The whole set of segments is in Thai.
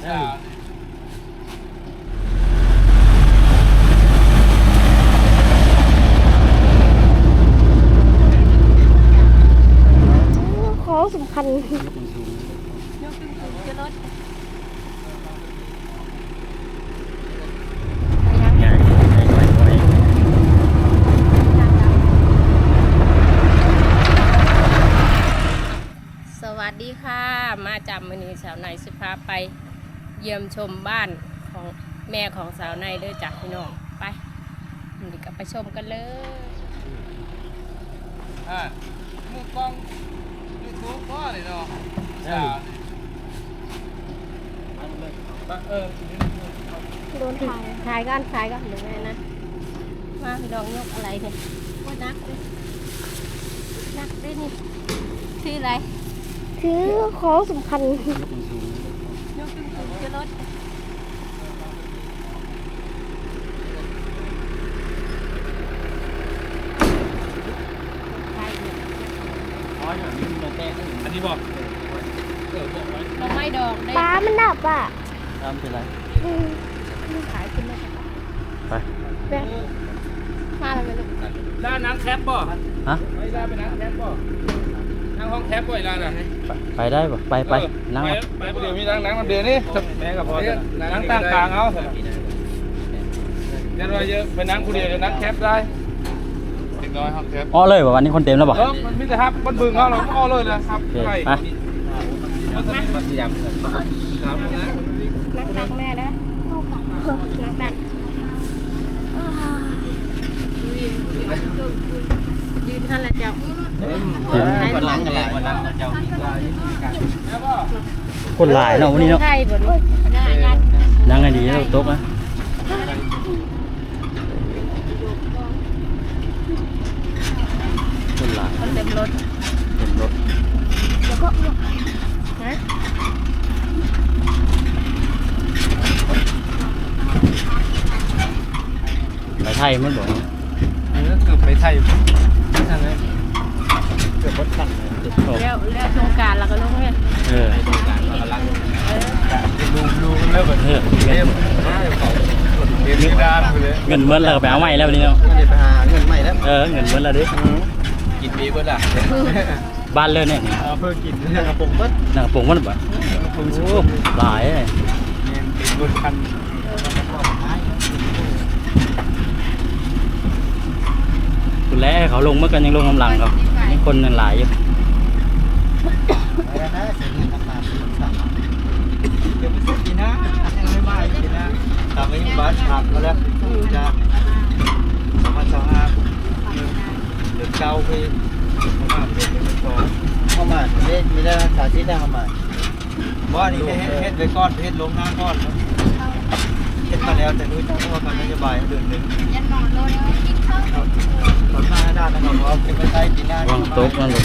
ของสำคัญสวัสดีค่ะ มาจากมณีสาวในยสิพาไป เยี่ยมชมบ้านของแม่ของสาวในยเด้อจากพี่น้องไปเดี๋ยวก็ไปชมกันเลยอ่ามือกล้องยูทูบพ่อเลยเนาะจ้าเออโดนถ่ายถ่ายกันถ่ายกันหรือไงนะมาพี่น้องยกอะไรเนี่ยว่านักเลยนักด้วยนี่ที่อะไร คือของสำคัญ ยกขึ้นสูงจะรถถ่ายเนี่ยอันนี้บอกเออบอกไว้เราไม่ดอกได้ป้ามันดับอะทำเป็นไรอืมขายขึ้นมาไปแบบมาแล้วไหมลูกด้านนังแคปบ่ฮะไม่ได้ไปนังแคปบ่นั่ง ห้องแคปบ่อีร้านอะไปได้ปะไปไปนั่งไปมาไปเดี๋ยวมีนั่งนั่งมันเดือนนี่แม่กับพ่อนั่งตั้งกลางเอาเดี๋ยวเราเยอะไปนั่งคนเดียวเดี๋ยวนั่งแคปได้เด็กน้อยห้องแคปอ้อเลยป่ะวันนี้คนเต็มแล้วป่ะเออมันมีแต่ครับมันบึงเขาเราก็เลยนะครับโอเคไปไปมันจะมีมัธยมครับนะนักตักแม่แล้วนักตักยืนท่านละเจ้า คนหลายคนหลายคนหลายเนาะวันนี้เนาะใช่บนได้ยันนั่งไงดีเราโต๊ะนะคนหลายคนเต็มรถเต็มรถนะไปไทยมันบอกเกือบไปไทยทางนั้น เกือบวัดขันแล้วแล้วโครงการเราก็ลงเนี่ยเออดูดูเริ่มแบบเออเริ่มเรียนที่ด้านไปเลยเงินเมื่อแล้วก็ไปเอาใหม่แล้ววันนี้เนาะเดี๋ยวไปหาเงินใหม่แล้วเออเงินเมื่อแล้วดิกินปีเบิร์ดอะบ้านเลยเนี่ยเพื่อกินกระป๋องเบิร์ดหนังปงมันบ่กระป๋องโอ้ชูหลายเลยเนี่ยติดบุญคันคุณแล้วเขาลงเมื่อกันยังลงกำลังเขานี่ คนยังหลายอยู่เดี๋ยวไปซื้อกินนะยังไม่มากินนะตามนี้บ้านขาดมาแล้วจะสองพันสองห้าเดือนเก้าไปสองพันเดือนเป็นสองเข้ามาเล่นไม่ได้สาธิตได้เข้ามาว่านี่เฮ็ดเฮ็ดไปก้อนเฮ็ดลงหน้าก้อน เฮ็ดมาแล้วแต่ด้วยต้องว่าการนโยบายเดือนหนึ่งยันนอนรถกินข้าวตอนหน้าด้านนะครับว่าเป็นไปได้ปีหน้า วางโต๊ะนั่นลูก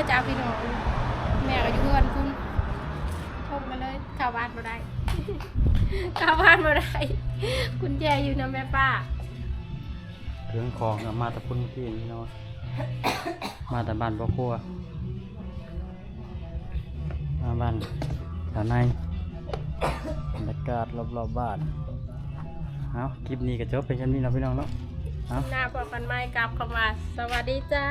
อจ้าพี่น้องแม่ก็อยู่เพื่อนคุณทงมาเลยข้าวบ้านมาได้ข้าวบ้านมาได้คุณแจอยู่นะแม่ป้าเรื่องของมาตะพุ่นพี่นี่เนาะมาตะบ้านพ่อครัวมาบ้านแถวในบรรยากาศรอบๆบ้านเอาคลิปนี้ก็จบไปแค่นี้แล้พี่น้องเนาะหน้าพบกันไม่กลับเข้ามาสวัสดีจ้า